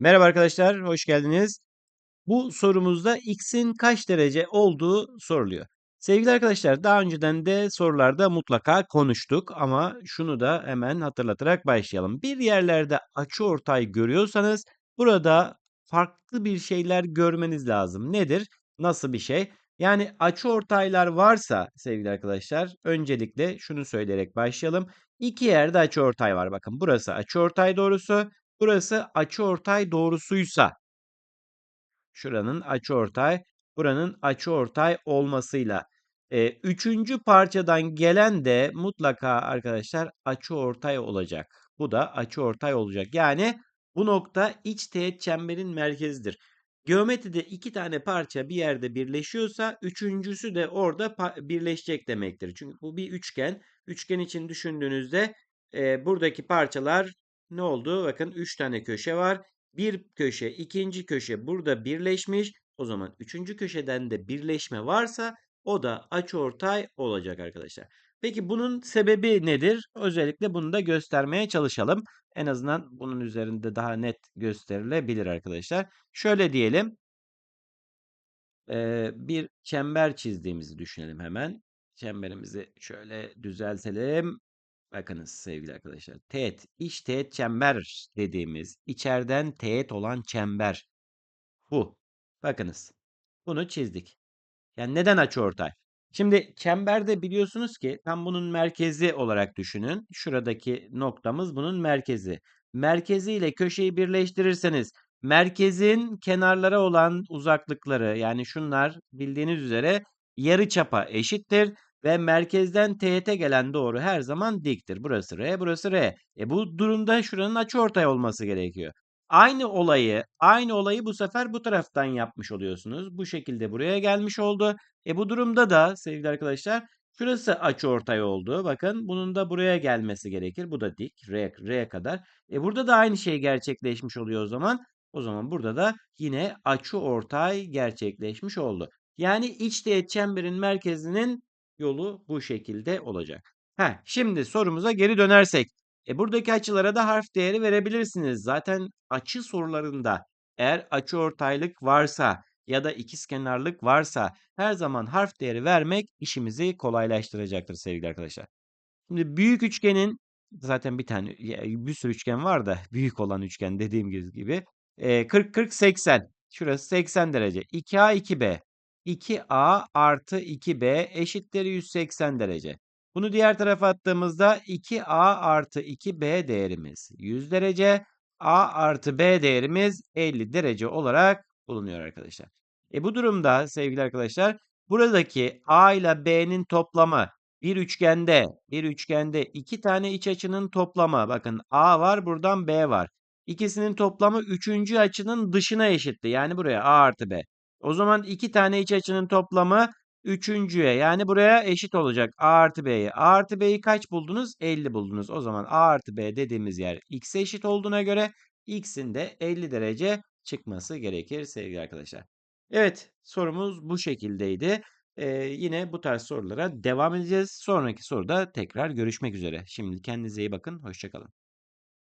Merhaba arkadaşlar, hoş geldiniz. Bu sorumuzda x'in kaç derece olduğu soruluyor. Sevgili arkadaşlar, daha önceden de sorularda mutlaka konuştuk ama şunu da hemen hatırlatarak başlayalım. Bir yerlerde açıortay görüyorsanız burada farklı bir şeyler görmeniz lazım. Nedir? Nasıl bir şey? Yani açıortaylar varsa sevgili arkadaşlar, öncelikle şunu söyleyerek başlayalım. İki yerde açıortay var. Bakın burası açıortay doğrusu, burası açıortay doğrusuysa şuranın açıortay, buranın açıortay olmasıyla. Eee, üçüncü parçadan gelen de mutlaka arkadaşlar açıortay olacak. Bu da açıortay olacak. Yani bu nokta iç teğet çemberin merkezidir. Geometride iki tane parça bir yerde birleşiyorsa üçüncüsü de orada birleşecek demektir. Çünkü bu bir üçgen. Üçgen için düşündüğünüzde eee, buradaki parçalar ne oldu? Bakın üç tane köşe var. Bir köşe, ikinci köşe burada birleşmiş. O zaman üçüncü köşeden de birleşme varsa o da açıortay olacak arkadaşlar. Peki bunun sebebi nedir? Özellikle bunu da göstermeye çalışalım. En azından bunun üzerinde daha net gösterilebilir arkadaşlar. Şöyle diyelim. bir çember çizdiğimizi düşünelim hemen. Çemberimizi şöyle düzeltelim. Bakınız sevgili arkadaşlar. Teğet, iç teğet çember dediğimiz içeriden teğet olan çember. Bu. Bakınız. Bunu çizdik. Yani neden açıortay? Şimdi çemberde biliyorsunuz ki tam bunun merkezi olarak düşünün. Şuradaki noktamız bunun merkezi. Merkezi ile köşeyi birleştirirseniz merkezin kenarlara olan uzaklıkları yani şunlar bildiğiniz üzere yarıçapa eşittir ve merkezden teğete gelen doğru her zaman diktir. Burası R, burası R. E bu durumda şuranın açıortay olması gerekiyor. Aynı olayı, aynı olayı bu sefer bu taraftan yapmış oluyorsunuz. Bu şekilde buraya gelmiş oldu. E bu durumda da sevgili arkadaşlar şurası açıortay oldu. Bakın bunun da buraya gelmesi gerekir. Bu da dik. R, R'ye kadar. E burada da aynı şey gerçekleşmiş oluyor o zaman. O zaman burada da yine açıortay gerçekleşmiş oldu. Yani iç teğet çemberin merkezinin yolu bu şekilde olacak. Heh, şimdi sorumuza geri dönersek. E buradaki açılara da harf değeri verebilirsiniz. Zaten açı sorularında eğer açıortaylık varsa ya da ikizkenarlık varsa her zaman harf değeri vermek işimizi kolaylaştıracaktır sevgili arkadaşlar. Şimdi büyük üçgenin zaten bir tane bir sürü üçgen var da büyük olan üçgen dediğim gibi e, 40 40 80 şurası 80 derece 2A 2B 2A artı 2B eşittir 180 derece. Bunu diğer tarafa attığımızda 2A artı 2B değerimiz 100 derece. A artı B değerimiz 50 derece olarak bulunuyor arkadaşlar. E bu durumda sevgili arkadaşlar buradaki A ile B'nin toplamı bir üçgende bir üçgende iki tane iç açının toplamı bakın A var buradan B var. İkisinin toplamı üçüncü açının dışına eşitti. Yani buraya A artı B. O zaman iki tane iç açının toplamı üçüncüye yani buraya eşit olacak A artı B'ye. A artı B'yi kaç buldunuz? 50 buldunuz. O zaman A artı B dediğimiz yer X'e eşit olduğuna göre X'in de 50 derece çıkması gerekir sevgili arkadaşlar. Evet sorumuz bu şekildeydi. Ee, yine bu tarz sorulara devam edeceğiz. Sonraki soruda tekrar görüşmek üzere. Şimdi kendinize iyi bakın. Hoşçakalın.